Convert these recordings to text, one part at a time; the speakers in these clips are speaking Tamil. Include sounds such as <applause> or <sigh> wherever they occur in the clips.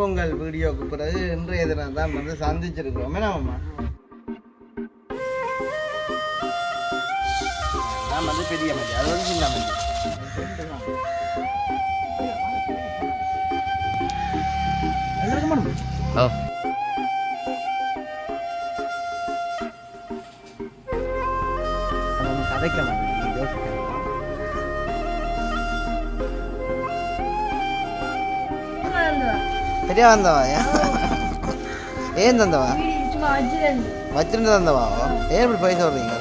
பொங்கல் வீடியோக்கு பிறகு இன்றைய தினம் தான் வந்து சந்திச்சிருக்கிறோம். என்னம்மா நான் வந்து பெரிய மஞ்சள் அது வந்து சின்ன மஞ்சள் Oh. பெரிய வந்தவா ஏன் தந்தவா வச்சிருந்து தந்தவா ஏன் இப்படி போய் சொல்றீங்க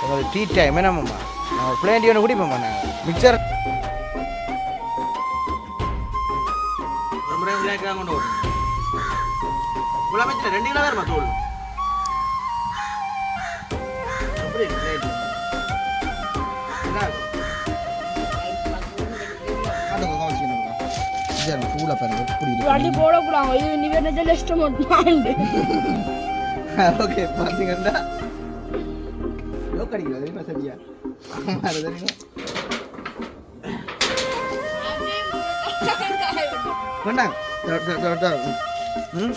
எங்களுக்கு டீ டைம் என்னம்மா நான் பிளேன் டீ ஒன்று குடிப்போம்மா நாங்கள் மிக்சர் ஒரு முறை விளையாட்டு கொண்டு வரும் ரெண்டு கிலோ வருமா தோல் எப்படி இது சூடா பாருங்க எப்படி வண்டி இருக்கு போடக்கூடாது இது நிவேதத்தில் இஷ்டம் மட்டும் ஓகே பாத்தீங்கன்னா லோக் அடிக்கல தெரியுமா சரியா அது தெரியுமா? கொண்டாங்க. தொ- தொ- தொ- தொ- ம்.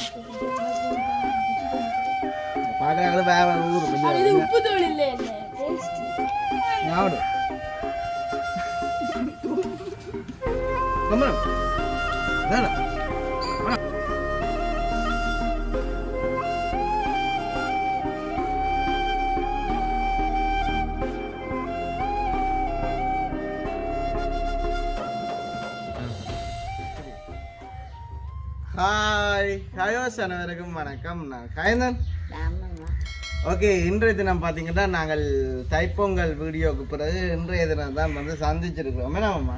பார்க்குறாங்களே வேற ஊர் இது கொஞ்சம் உப்பு தூள் இல்லை என்ன? ஞாபகம் வேணாம் ஹாய் ஹாயோஸ் அனைவருக்கும் வணக்கம். நான் கயந்தன் ஓகே இன்றைய தினம் பார்த்தீங்கன்னா நாங்கள் தைப்பொங்கல் வீடியோக்கு பிறகு இன்றைய தினம் தான் வந்து சந்திச்சிருக்கிறோம். என்னம்மா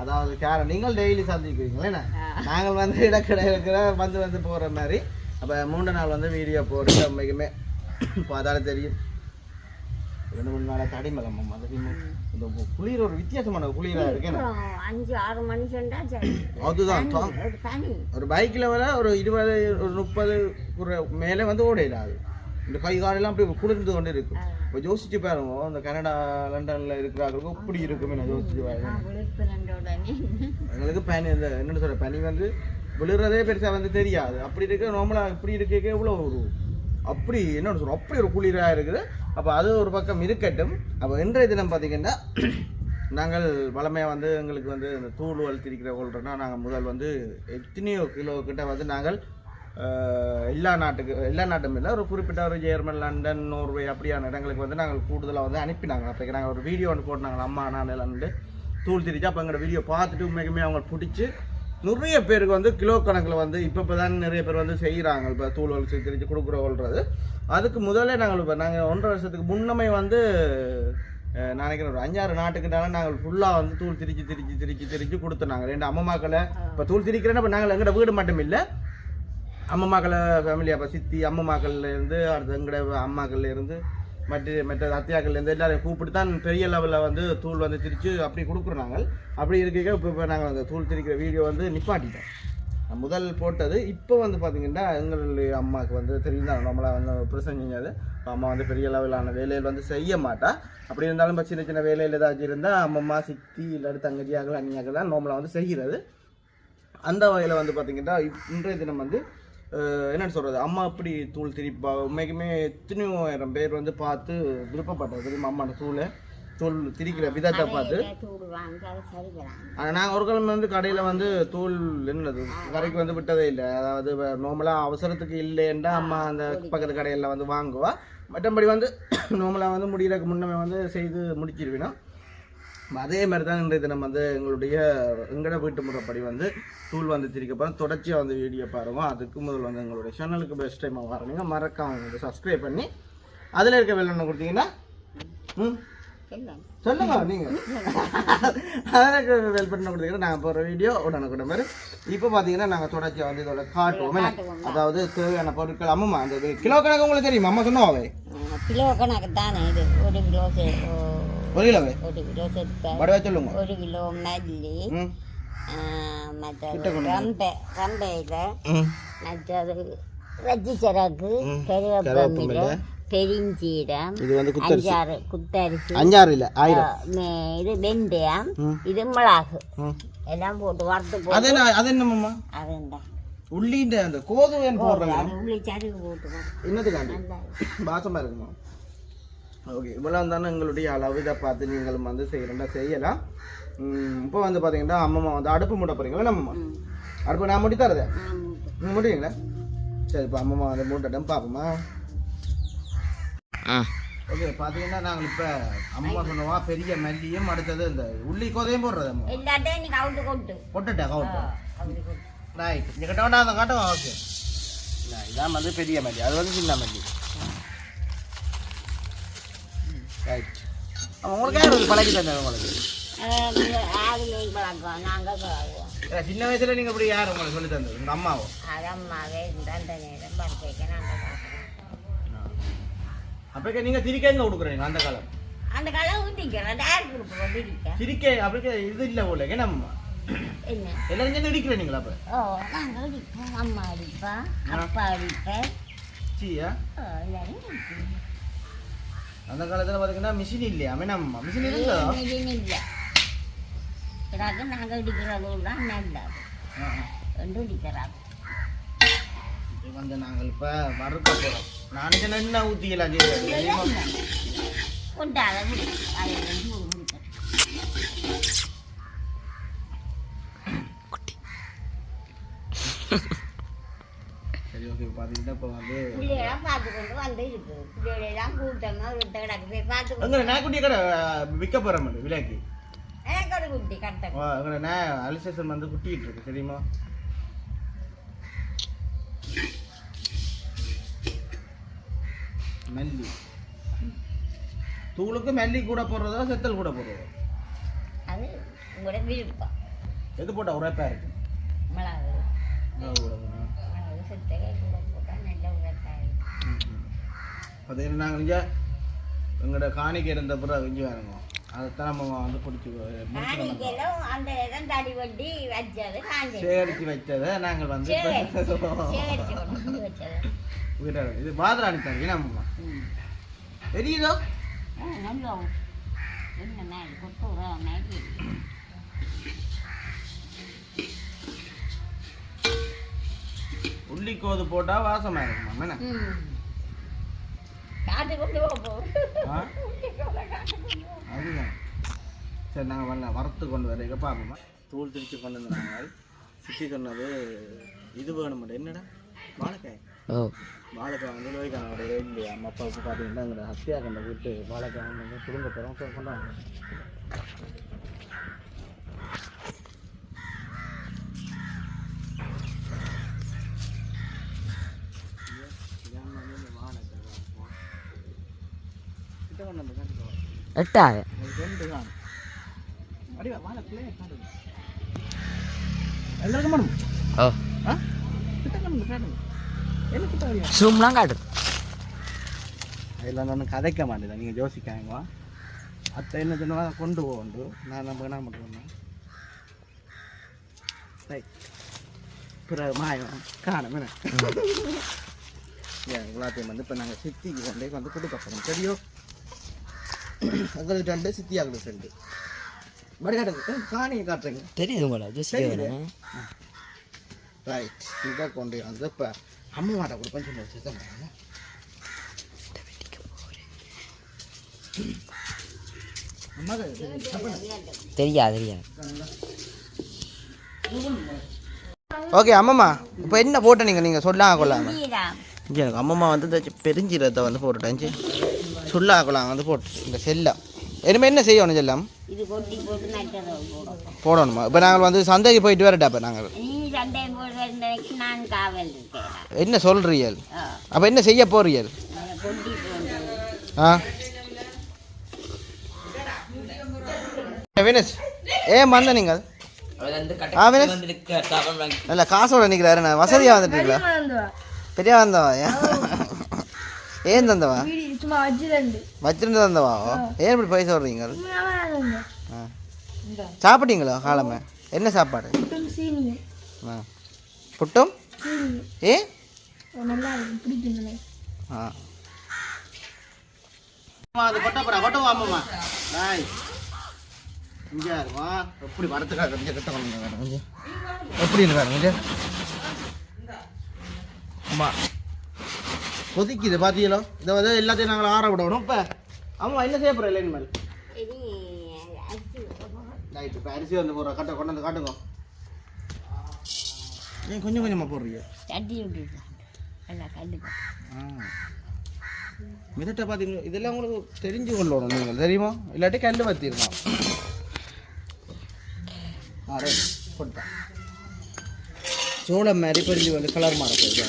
அதாவது காரணம் நீங்கள் டெய்லி சந்திக்கிறீங்களா என்ன? நாங்கள் வந்து இடக்கடை இருக்கிற வந்து வந்து போகிற மாதிரி. அப்போ மூன்று நாள் வந்து வீடியோ போட்டு உண்மைக்குமே பார்த்தாலே தெரியும். ரெண்டு மூணு நாளாக தடிமலம் இந்த குளிர் ஒரு வித்தியாசமான குளிராக இருக்கு அஞ்சு ஆறு மணி அதுதான் ஒரு பைக்கில் வர ஒரு இருபது ஒரு முப்பது மேலே வந்து ஓடையில அது இந்த கை காலெல்லாம் அப்படி குளிர்ந்து கொண்டு இருக்கும் இப்போ யோசிச்சு பாருங்க அந்த கனடா லண்டனில் இருக்கிறவங்களுக்கு இப்படி இருக்குமே நான் யோசிச்சு பாருங்க. எங்களுக்கு பனி இந்த என்னென்னு சொல்ற பனி வந்து விழுறதே பெருசாக வந்து தெரியாது. அப்படி இருக்க நார்மலாக இப்படி இருக்க எவ்வளோ ஒரு அப்படி என்னன்னு சொல்றோம் அப்படி ஒரு குளிராக இருக்குது. அப்போ அது ஒரு பக்கம் இருக்கட்டும். அப்போ இன்றைய தினம் பார்த்தீங்கன்னா நாங்கள் வளமையாக வந்து எங்களுக்கு வந்து இந்த தூள் வளர்த்திருக்கிற கொள்றோன்னா நாங்கள் முதல் வந்து எத்தனையோ கிலோ கிட்ட வந்து நாங்கள் எல்லா நாட்டுக்கு எல்லா நாட்டும் இல்லை. ஒரு குறிப்பிட்ட ஒரு ஜெர்மன் லண்டன் நோர்வே அப்படியான இடங்களுக்கு வந்து நாங்கள் கூடுதலாக வந்து அனுப்பினாங்க. அப்போ நாங்கள் ஒரு வீடியோ ஒன்று போட்டாங்க அம்மா நான் எல்லாண்டு தூள் திரிச்சு அப்போ எங்களோட வீடியோ பார்த்துட்டு உண்மைக்குமே அவங்க பிடிச்சி நிறைய பேருக்கு வந்து கிலோ கணக்கில் வந்து இப்போ இப்போ தான் நிறைய பேர் வந்து செய்கிறாங்க. இப்போ தூள் வலிச்சு திரிச்சு கொடுக்குறோன்றது அதுக்கு முதல்ல நாங்கள் இப்போ நாங்கள் ஒன்றரை வருஷத்துக்கு முன்னமே வந்து நினைக்கிறேன் ஒரு அஞ்சாறு நாட்டுக்கிட்டாலும் நாங்கள் ஃபுல்லாக வந்து தூள் திரிச்சு திரிச்சு திரிச்சு திரிச்சு கொடுத்தோம் நாங்கள். ரெண்டு அம்மாக்களை இப்போ தூள் திரிக்கிறேன்னா இப்போ நாங்கள் எங்களோட வீடு மட்டும் இல்லை. அம்மம்மாக்களை ஃபேமிலி அப்போ சித்தி அம்மம்மாக்கள்லேருந்து அடுத்த எங்கட அம்மாக்கள்லேருந்து மற்ற மற்ற அத்தியாக்கள்லேருந்து எல்லாரையும் கூப்பிட்டு தான் பெரிய லெவலில் வந்து தூள் வந்து திரிச்சு அப்படி கொடுக்குறோம் நாங்கள். அப்படி இருக்க இப்போ இப்போ நாங்கள் அந்த தூள் திரிக்கிற வீடியோ வந்து நிப்பாட்டிட்டோம். முதல் போட்டது இப்போ வந்து பார்த்திங்கன்னா எங்களுடைய அம்மாவுக்கு வந்து தெரியும் நம்மளாக வந்து பிரசன் செஞ்சாது அம்மா வந்து பெரிய லெவலான வேலையில் வந்து செய்ய மாட்டா. அப்படி இருந்தாலும் இப்போ சின்ன சின்ன வேலையில் ஏதாச்சும் இருந்தால் அம்மம்மா சித்தி இல்லாட்டி தங்கச்சியாக்கள் அண்ணியாக்கள் தான் நம்மளை வந்து செய்கிறது. அந்த வகையில் வந்து பார்த்திங்கன்னா இன்றைய தினம் வந்து என்னன்னு சொல்கிறது அம்மா அப்படி தூள் திரிப்பா. உண்மைக்குமே எத்தனையோ ஆயிரம் பேர் வந்து பார்த்து விருப்பப்பட்டது. தெரியுமா? அம்மாட்ட தூளை. தூள் திரிக்கிற விதத்தை பார்த்து. ஆனால் நாங்கள் ஒரு கிழமை வந்து கடையில் வந்து தூள் என்னது? கடைக்கு வந்து விட்டதே இல்லை. அதாவது நார்மலாக அவசரத்துக்கு இல்லைன்றா அம்மா அந்த பக்கத்து கடையில் வந்து வாங்குவா. மற்றபடி வந்து <coughs> நார்மலாக வந்து முடியறதுக்கு முன்னமே வந்து செய்து முடிச்சிருவினா? அதே மாதிரி தான் இன்றைய தினம் வந்து எங்களுடைய எங்கட வீட்டு முறைப்படி வந்து தூள் வந்து திரிக்கப்போம் தொடர்ச்சியாக வந்து வீடியோ பாருங்க அதுக்கு முதல் வந்து எங்களுடைய சேனலுக்கு பெஸ்ட் டைம் வரணுங்க மறக்காம வந்து சப்ஸ்கிரைப் பண்ணி அதில் இருக்க வெள்ளம் கொடுத்தீங்கன்னா ம்? சொல்லுங்க நீங்க. அதற்கு வெல் பண்ண கொடுத்தீங்கன்னா நாங்கள் போகிற வீடியோ உடனுக்குட மாதிரி இப்போ பார்த்தீங்கன்னா நாங்கள் தொடர்ச்சியாக வந்து இதோட காட்டுவோம்? அதாவது தேவையான பொருட்கள் அம்மா அந்த கிலோ கணக்கு உங்களுக்கு தெரியுமா? அம்மா சொன்னோவே கிலோ கணக்கு தானே இது? ஒரு கிலோ ஒரு கிலோவே ஒரு கிலோ செத்த வடவே சொல்லுங்க ஒரு கிலோ மல்லி மற்றது ரம்பை ரம்பையில் மற்றது ம். கருவேப்பமில்லை கருவேப்பிலை. பெருஞ்சீரம் இது வந்து குத்தரிசி அஞ்சாறு குத்தரிசி அஞ்சாறு இல்லை ஆயிரம் இது வெந்தயம். இது மிளகு. எல்லாம் போட்டு வறுத்து அது போட்டு என்ன அது என்னம்மா அதுண்டா உள்ளின்ற அந்த கோதுமைன்னு போடுறாங்க அது உள்ளி சருகு போட்டு வறுத்து. என்னதுக்காண்டி நல்லா பாசமாக இருக்குமா ஓகே இவ்வளோ தானே எங்களுடைய அளவு. இதை பார்த்து நீங்களும் வந்து செய்கிறேன்டா செய்யலாம். இப்போ வந்து பார்த்தீங்கன்னா அம்மம்மா வந்து அடுப்பு மூட போகிறீங்களா நம்மம்மா ம். அடுப்பு நான் முடி தரதே. நீங்கள் முடியுங்களா சரி இப்போ அம்மம்மா வந்து மூட்டட்டும் பார்ப்போமா ஓகே பார்த்தீங்கன்னா நாங்கள் இப்போ அம்மா சொன்னவா பெரிய மல்லியும் அடுத்தது இந்த உள்ளி கோதையும் போடுறது அம்மா. இல்லாட்டே நீ கவுட்டு கொட்டு. பொட்டுட்டா கவுட்டு ரைட் இங்கே கட்ட. வேண்டாம் அந்த காட்டும்? ஓகே இதான் வந்து பெரிய மல்லி. அது வந்து சின்ன மல்லி. ரைட் உங்களுக்கு யார் வந்து பழகி தந்தது உங்களுக்கு சின்ன வயசுல நீங்க இப்படி யார் உங்களுக்கு சொல்லி தந்தது உங்க அம்மாவோ அதம்மாவே இந்த அந்த நேரம் அப்போ நீங்க திரிக்க எங்க கொடுக்குறீங்க அந்த காலம் அந்த காலம் ஊட்டிக்கிறோம் யார் கொடுப்போம் திரிக்க திரிக்க அப்படி இது இல்லை போல ஏன்னா அம்மா என்ன எல்லாரும் சேர்ந்து இடிக்கிறீங்களா அப்போ ஓ நாங்கள் அடிப்போம் அம்மா அடிப்பா அப்பா அடிப்பேன் சீயா ஓ எல்லாரும் அடிப்போம். அந்த காலத்துல பாத்தீங்கன்னா மிஷின் இல்லையா? அம்மா மிஷின் இருந்ததா ஏன் இல்லை. பிறகு நாங்கள் அடிக்கிறதெல்லாம் நல்லது ரெண்டு அடிக்கிறாங்க இது வந்து நாங்கள் இப்ப மறுக்க போறோம். நான் என்ன ஊத்திக்கலாம் தெரியுமா கொண்டாட முடியும். எங்க கடை விற்க போற மாதிரி விலைக்கு எங்க அலிசேஷன் வந்து குட்டிட்டு இருக்கு தெரியுமா மல்லி தூளுக்கு மல்லி கூட போடுறதோ செத்தல் கூட போடுறதோ அது உங்களோட விருப்பம் எது போட்டா உரைப்பா இருக்கு மிளகு மிளகு கூட போட்டால் நல்ல பார்த்தீங்கன்னா நாங்கள் இங்கே எங்களோட காணிக்கை இருந்த பிறகு இங்கே வேணுங்க அதைத்தான் நம்ம வந்து பிடிச்சி அந்த இடம் தடி வட்டி வச்சது சேகரித்து வச்சதை நாங்கள் வந்து வீட்டாக இது பாதராணி தண்ணி நம்ம ம். தெரியுதோ? உள்ளிக்கோது போட்டால் வாசமாக இருக்குமா என்ன? அதுதான். சரி நாங்கள் வரல. வறுத்து கொண்டு வர பார்ப்போமா தூள் திரிச்சு கொண்டு வந்து நாங்கள் சித்தி சொன்னது இது வேணும் என்னடா? வாழைக்காய்? ஓ. வாழைக்காய் வந்து நோய்க்கான ஒரு இல்லையா அம்மா அப்பாவுக்கு பார்த்தீங்கன்னா எங்களை ஹத்தியா கண்ட விட்டு வாழைக்காய் வந்து குடும்ப போகிறோம் கொண்டாங்க எட்டாவது ரெண்டு தான் அடிவா வாழைக்குள்ளே காட்டுங்க எல்லாருக்கும் மேடம் ஓ ஆ கிட்ட காட்டுங்க காட்டுங்க என்ன கிட்ட வரியா ஜூம்லாம் காட்டுது அதில் நான் கதைக்க மாட்டேன் நீங்கள் யோசிக்காங்க அத்தை என்ன சொன்னா கொண்டு போகண்டு நான் நம்ம என்ன பண்ணுறேன்னா ரைட் பிறகு மாயம் காணும் என்ன எல்லாத்தையும் வந்து இப்போ நாங்கள் சித்திக்கு கொண்டே வந்து கொடுக்க போகிறோம் சரியோ எங்களுக்கு ரெண்டு சித்தியாங்களுக்கு ரெண்டு. மடி காட்டுங்க. காணியை காட்டுறீங்க. தெரியுது உங்களா தெரியுது. ரைட் இதை கொண்டு வந்து இப்போ அம்மா மாட்டை கொடுப்பேன்னு சொல்லி வச்சுருக்கேன் அம்மா தெரியாது தெரியாது ஓகே அம்மம்மா இப்போ என்ன போட்ட நீங்கள் நீங்கள் சொல்லாம கொள்ளாம? நீராம் இங்கே எனக்கு அம்மம்மா வந்து பெருஞ்சீரத்தை வந்து போட்டுட்டேன் கொள்ளாம வந்து போட்டு இந்த செல்லம். இனிமேல் என்ன செய்யணும் செல்லம்? இது கொட்டி போட்டு நட்டதை போடும் போடணுமா? இப்போ நாங்கள் வந்து சந்தைக்கு போயிட்டு வரட்டா இப்போ நாங்கள்? என்ன சொல்கிறீர்கள் ஆ, அப்போ என்ன செய்ய போறீர்கள்? ஆ. வினஸ் ஏன் வந்த நீங்கள்? ஆ வினஸ் நல்ல காசோட நிற்கிறாரு நான் வசதியாக வந்துட்டீங்களா? பெரிய வந்தவா. ஏன் தந்தவா? வச்சிருந்து. வச்சிருந்து தந்தவா? ஏன் இப்படி பைசா சொல்றீங்க ஆ. சாப்பிட்டீங்களா காலமே? என்ன சாப்பாடு? ஆ. புட்டும்? ஏ? ஆ. அது கொட்ட போறா. கொட்டவா அம்மா இங்கே வா. எப்படி வரத்துக்காக கொஞ்சம் கட்ட கொஞ்சம் எப்படி இருக்காரு கொஞ்சம் அம்மா. கொதிக்குது பார்த்தீங்களோ இதை வந்து எல்லாத்தையும் நாங்கள் ஆற விடணும். இப்போ அம்மா என்ன செய்ய போகிற இல்லைன்னு அரிசி ரைட் இப்போ அரிசி வந்து போடுற கட்ட கொண்டு வந்து காட்டுங்க. ஏன் கொஞ்சம் கொஞ்சமாக போடுறீங்க மிதட்டை பார்த்தீங்களா இதெல்லாம் உங்களுக்கு தெரிஞ்சு கொள்ளணும் நீங்கள். தெரியுமா? இல்லாட்டி கல் வத்திருக்கோம் ஆ ரைட். போட்டேன் சோளம் மாதிரி கொஞ்சம் வந்து கலர் மாற போகுது.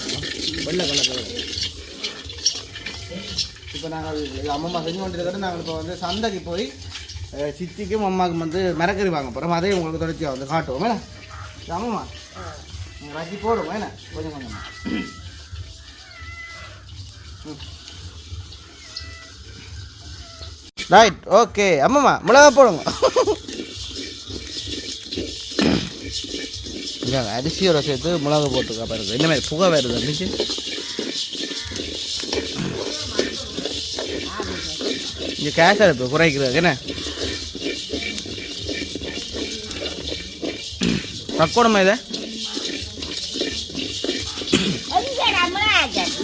வெள்ளை கலர் இப்போ நாங்கள் அம்மா செஞ்சு கொண்டிருக்கிறது நாங்கள் இப்போ வந்து சந்தைக்கு போய் சித்திக்கும் அம்மாவுக்கும் வந்து மிரக்கறி வாங்க போகிறோம் அதே உங்களுக்கு தொடர்ச்சியாக வந்து காட்டுவோம். என்ன? அம்மா அம்மம்மா? வச்சு போடுவோம். என்ன? கொஞ்சம் கொஞ்சமாக ரைட் ஓகே அம்மம்மா மிளகா போடுங்க. அரிசியோட சேர்த்து மிளகா போட்டுக்கா பாருங்க. இந்த மாதிரி புகை வருது அன்னைக்கு இங்கே கேஸ் அடுப்பு குறைக்கிறது என்ன? தக்கோடமா இதை?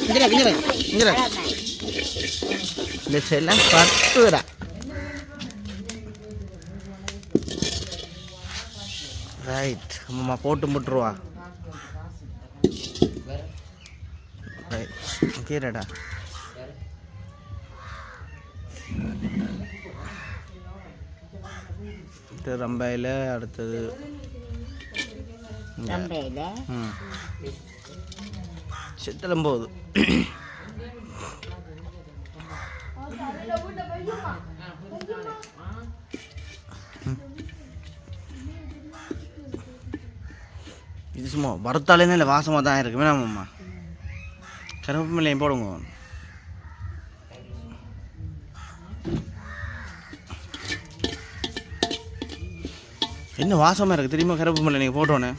இங்கே இங்கே இங்கே இந்த செல்லாம் பத்துடா. ரைட் அம்மா போட்டு முட்டுருவா. ரைட் கீரடா ரம்பையில் அடுத்தது இங்க. ரம்பையில்? ம். சித்தலம் போகுது இது சும்மா வறுத்தாலே இல்லை வாசமாக தான் இருக்கு வேணாமம்மா கருவேப்பு மில்லையும் போடுங்க. என்ன வாசமாக இருக்குது தெரியுமா? கருப்பு மலை நீங்கள் போட்டோன்னு.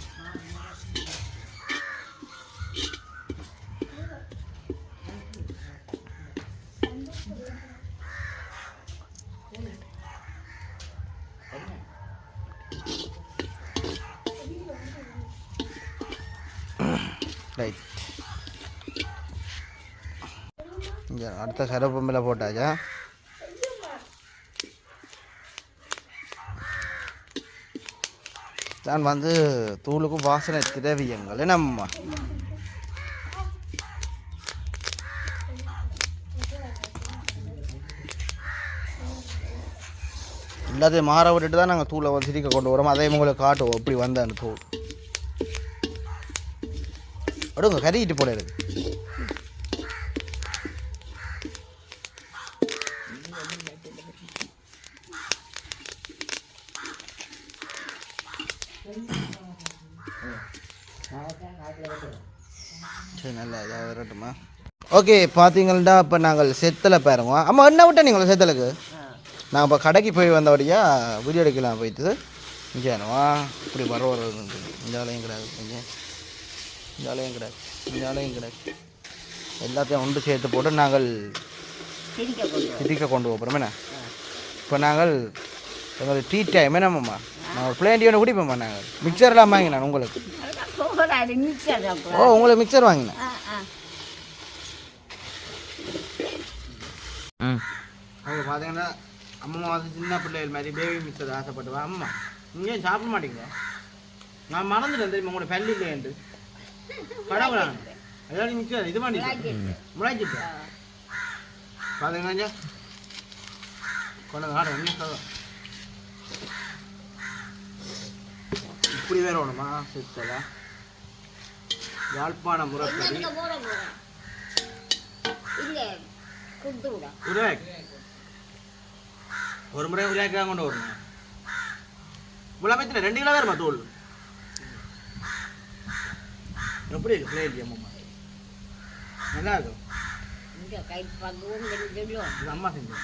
ரைட் இங்கே அடுத்த கருவேப்பிலை போட்டாச்சா. நான் வந்து தூளுக்கும் வாசனை திரவியங்கள் என்னம்மா எல்லாத்தையும் மாற விட்டுட்டு தான் நாங்கள் தூளை வந்து சிரிக்க கொண்டு வரோம். அதே உங்களுக்கு காட்டுவோம். எப்படி வந்த அந்த தூள். அடுங்க கறிக்கிட்டு போல இருக்கு சரி நல்லா இதாக வரட்டுமா ஓகே பார்த்தீங்கன்னா இப்போ நாங்கள் செத்தலை பாருங்க. அம்மா என்ன விட்ட நீங்கள் செத்தலுக்கு? நான் இப்போ கடைக்கு போய் வந்தபடியா வீடியோ எடுக்கலாம் போயிட்டு இங்கே வா இப்படி வர வர இஞ்சாலையும் கிடையாது. இங்கே இஞ்சாலையும் கிடையாது. இஞ்சாலையும் கிடையாது. எல்லாத்தையும் ஒன்று சேர்த்து போட்டு நாங்கள் சிரிக்க கொண்டு போகிறோம் என்ன இப்போ நாங்கள் எங்களுக்கு டீ டைம் என்னம்மா நான் ஒரு பிளேன் டீ ஒன்று குடிப்போம்மா நாங்கள். மிக்சர்லாம் வாங்கினேன் உங்களுக்கு. ஓ உங்களுக்கு மிக்சர் வாங்கினேன் ஆ ஆ ம் அவங்க பார்த்தீங்கன்னா அம்மா வந்து சின்ன பிள்ளைகள் மாதிரி பேபி மிக்சர் ஆசைப்பட்டுவா. அம்மா நீங்கள் சாப்பிட மாட்டீங்க? நான் மறந்துட்டேன் தெரியுமா? உங்களோட பள்ளி இல்லையன்ட்டு கடவுளா. ஏதாவது மிக்சர் இது பண்ணி முளைச்சிட்டு பார்த்தீங்கன்னா கொண்டு ஆடு வந்து இப்படி வேற வேணுமா சுத்தலா. யாழ்ப்பாண முறைப்படி. இல்லை உருவாக் ஒரு முறை உருவாக்கி தான் கொண்டு வரணும் இவ்வளோ பத்தின ரெண்டு கிலோ வருமா தோல் எப்படி இருக்கு பிளேட் அம்மா நல்லா இருக்கும் அம்மா செஞ்சு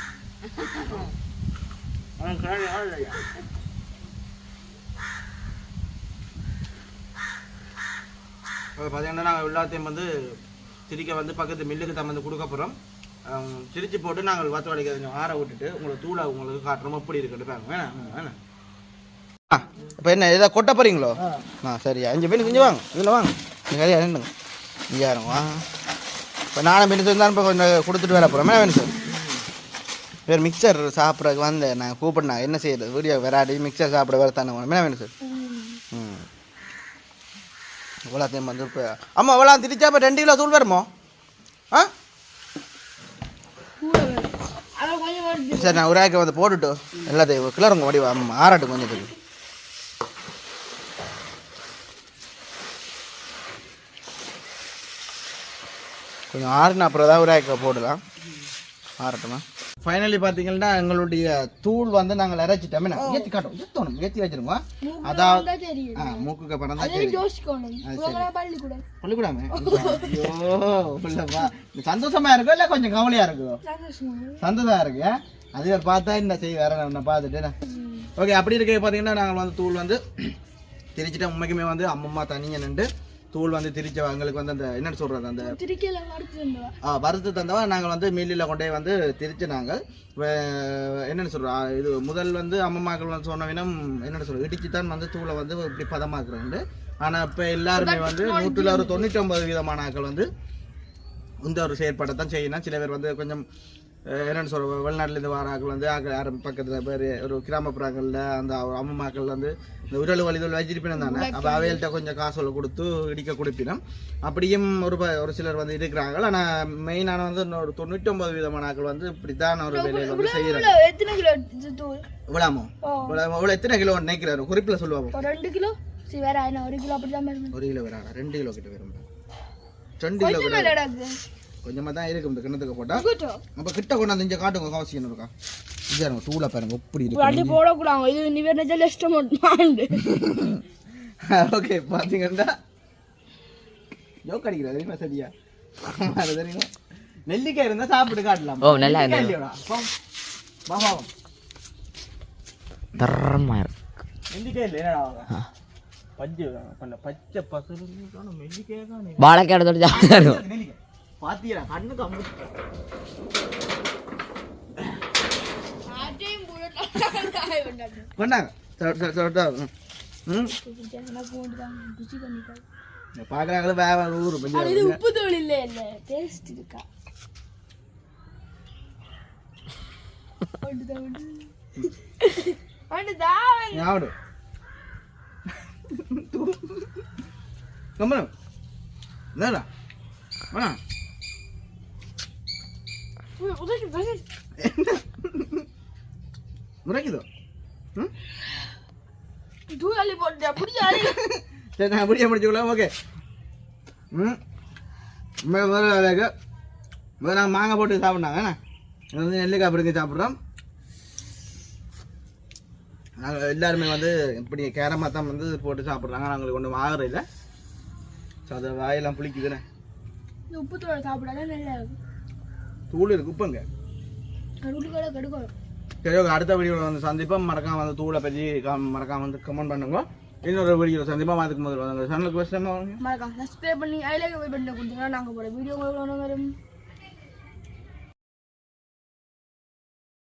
அவன் கடாடி ஆள் இல்லையா பார்த்தீங்கன்னா நாங்கள் எல்லாத்தையும் வந்து திரிக்க வந்து பக்கத்து மில்லுக்கு தான் வந்து கொடுக்க போகிறோம் திரிச்சு போட்டு நாங்கள் வத்த வடைக்க கொஞ்சம் ஆற விட்டுட்டு உங்களுக்கு தூளை உங்களுக்கு காட்டுறோம். எப்படி இருக்குன்னு பாருங்க. வேணாம் வேணாம் ஆ இப்போ என்ன இதை கொட்ட போறீங்களோ? ஆ சரியா. அஞ்சு பேர் செஞ்சு வாங்க. இதில் வாங்க. நீங்கள் சரியா நின்றுங்க. இங்கே யாரும் வா. இப்போ நானும் மினிட்ஸ் இருந்தாலும் இப்போ கொஞ்சம் கொடுத்துட்டு வேலை போகிறோம் வேணும் சார். வேறு மிக்சர் சாப்பிட்றதுக்கு வந்தேன். நான் கூப்பிட்றேன் என்ன செய்யறது? வீடியோ விராடி மிக்சர் சாப்பிட வேறு தானே வேணும் வேணும் சார். ம். இவ்வளோத்தையும் வந்து இப்போ ஆமாம் இவ்வளோ திரிச்சா இப்போ ரெண்டு கிலோ தூள் வருமோ? ஆ கூட வேணும் அதை கொஞ்சம் வருது சரி நான் ஒரு ஆக்கி வந்து போட்டுட்டு எல்லாத்தையும் கிளறுங்க வடி அம்மா ஆறட்டும் கொஞ்சம் தெரியும் கொஞ்சம் ஆறுன அப்புறம் தான் ஒரு ஆக்க போடலாம். ஆறட்டுமா? ஃபைனலி பார்த்தீங்கன்னா எங்களுடைய தூள் வந்து நாங்கள் இறைச்சிட்டோம். என்ன ஏற்றி காட்டும் ஏற்றணும் ஏற்றி வச்சிருங்க அதாவது ஆ மூக்குக்கு படம் தான் பள்ளிக்கூடம். ஐயோ சந்தோஷமா இருக்கோ இல்லை கொஞ்சம் கவலையா இருக்கோ? சந்தோஷமா சந்ததா இருக்கு. அது பார்த்தா என்ன செய்ய வேற நான் பார்த்துட்டு ஓகே அப்படி இருக்க பார்த்தீங்கன்னா நாங்கள் வந்து தூள் வந்து திரிச்சிட்டு உண்மைக்குமே வந்து அம்மம்மா தனியாக நின்று தூள் வந்து திரிச்ச எங்களுக்கு வந்து அந்த என்ன சொல்றது அந்த ஆ, வறுத்து தந்தவா நாங்கள் வந்து மில்லில் கொண்டே வந்து திரிச்சு நாங்கள் என்னென்னு சொல்கிறோம் இது முதல் வந்து அம்மம்மாக்கள் வந்து சொன்ன வினம் என்னென்னு சொல்கிறோம் இடிச்சு தான் வந்து தூளை வந்து இப்படி பதமாக்குறாங்க. ஆனால் இப்போ எல்லாருமே வந்து நூற்றில் ஒரு தொண்ணூற்றி ஒன்பது விதமான ஆட்கள் வந்து இந்த ஒரு செயற்பாட்டை தான் செய்யணும். சில பேர் வந்து கொஞ்சம் என்னென்னு சொல்ற வெளிநாட்டிலேருந்து வர ஆட்கள் வந்து ஆக்கள் யாரும் பக்கத்தில் பேர் ஒரு கிராமப்புறங்களில் அந்த அம்மம்மாக்கள் வந்து இந்த உடல் வலிதல் வச்சிருப்பினம் தானே? அப்போ அவைகள்கிட்ட கொஞ்சம் காசோலை கொடுத்து இடிக்க கொடுப்பினோம். அப்படியும் ஒரு ஒரு சிலர் வந்து இருக்கிறாங்க ஆனால் மெயினான வந்து ஒரு தொண்ணூற்றி ஒன்பது விதமான ஆட்கள் வந்து இப்படி தான் ஒரு வேலையை வந்து செய்கிறாங்க ஓ. இவ்வளோ எத்தனை கிலோ நினைக்கிறாரு? குறிப்பில் சொல்லுவாங்க. ரெண்டு கிலோ? சரி வேற ஒரு கிலோ அப்படிதான் வரும் ஒரு கிலோ வராடா ரெண்டு கிலோ கிட்ட வரும் ரெண்டு கிலோ கிடக்கு கொஞ்சமாக தான் இருக்கும். இந்த கிணத்துக்கு போட்டால் அப்போ கிட்ட கொண்டாந்து இங்கே காட்டுங்க கவசியம் இருக்கா? இது இருங்க தூளை பாருங்க எப்படி இருக்கு. அடி போடக்கூடாது. இது நிவேர்னஜல் இஷ்டம் மாண்டு. <laughs> ஓகே பார்த்தீங்கன்னா ஜோக் அடிக்கிறாரு தெரியுமா சரியா? அது தெரியுமா? நெல்லிக்காய் இருந்தா சாப்பிட்டு காட்டலாம். ஓ, நல்லா நெல்லிக்காய் இருந்தது. இல்லையோடா? போ. வா, வா, வா. தரமா இருக்கு. நெல்லிக்காய் இல்லை என்னடா பஞ்சு பண்ண பச்சை பசு. நெல்லிக்காய் வாழைக்காய் தொட்டு நெல்லிக்காய். பாத்தீங்களா ம். ம். பார்க்குறாங்களே வேற ஊர் உப்பு தூள் இல்ல இல்ல. டேஸ்ட் இருக்கா? யாவடு கம்மனம் என்னடா வேணா உதவி உதவி முறைக்குதோ அள்ளி போட்டு அப்படியே சரி நான் அப்படியே முடிச்சுக்கலாம் ஓகே ம் முதல்ல அழகு முதல்ல நாங்கள் மாங்காய் போட்டு சாப்பிட்னாங்க இது வந்து நெல்லிக்காய் பிடிங்க சாப்பிட்றோம் நாங்கள் எல்லாருமே வந்து இப்படி கேரமாக தான் வந்து போட்டு சாப்பிட்றாங்க நாங்களுக்கு ஒன்றும் ஆகிற இல்லை ஸோ அதை வாயெல்லாம் புளிக்குதுண்ணே இந்த உப்பு தூள் சாப்பிடாதான் நல்லா இருக்கும் தூள் இருக்கு உப்புங்க கடுக்கோட சரி ஓகே அடுத்த வீடியோவில் வந்து சந்திப்போம். மறக்காம வந்து தூளை பற்றி மறக்காம வந்து கமெண்ட் பண்ணுங்க. இன்னொரு வீடியோவில் சந்திப்போம். அதுக்கு முதல்ல வந்து சேனலுக்கு மறக்காம சப்ஸ்கிரைப் பண்ணி ஐ லைக் கொடுத்தீங்கன்னா நாங்கள் போகிற வீடியோ வரும்.